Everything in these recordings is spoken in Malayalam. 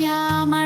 Yeah.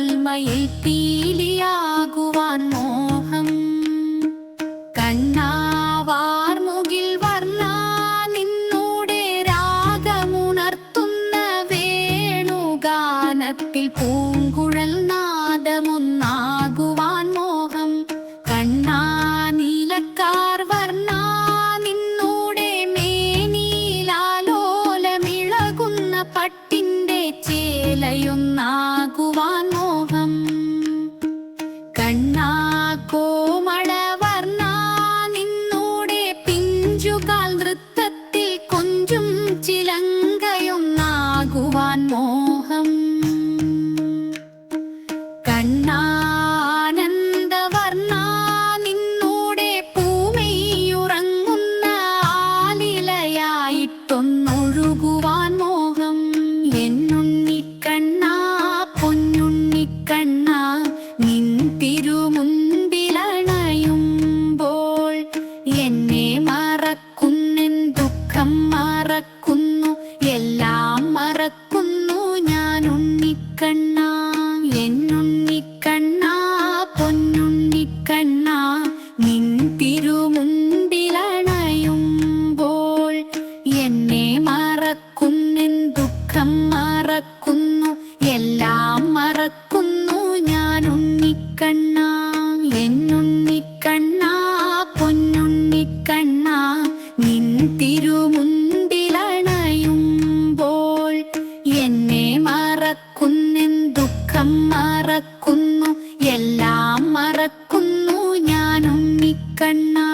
മൽമയിൽ പീലിയാകുവാൻ മോഹം കണ്ണാവാർമുകിൽ വർണ നിന്നൂടെ രാഗമുണർത്തുന്ന വേണുഗാനത്തിൽ പൂങ്കുഴൽ നാദമൊന്നാകുവാൻ മോഹം. കണ്ണാ നീലക്കാർ വർണ നിന്നൂടെ മേനീലാലോലമിളകുന്ന പട്ടിന്റെ ചേലയൊന്നാകുവാൻ ചിലങ്കയൊന്നാകുവാൻ മോഹം മറക്കുന്നു ഞാൻ ഉണ്ണിക്കണ്ണ എന്നുണ്ണിക്കണ്ണ പൊന്നുണ്ണിക്കണ്ണ. നിൻ തിരുമുണ്ടിലണയുമ്പോൾ എന്നെ മറക്കുന്നെൻ ദുഃഖം മറക്കുന്നു എല്ലാം മറക്കുന്നു ദിവസം മറക്കുന്നു എല്ലാം മറക്കുന്നു. ഞാനും നിക്കണ്ണ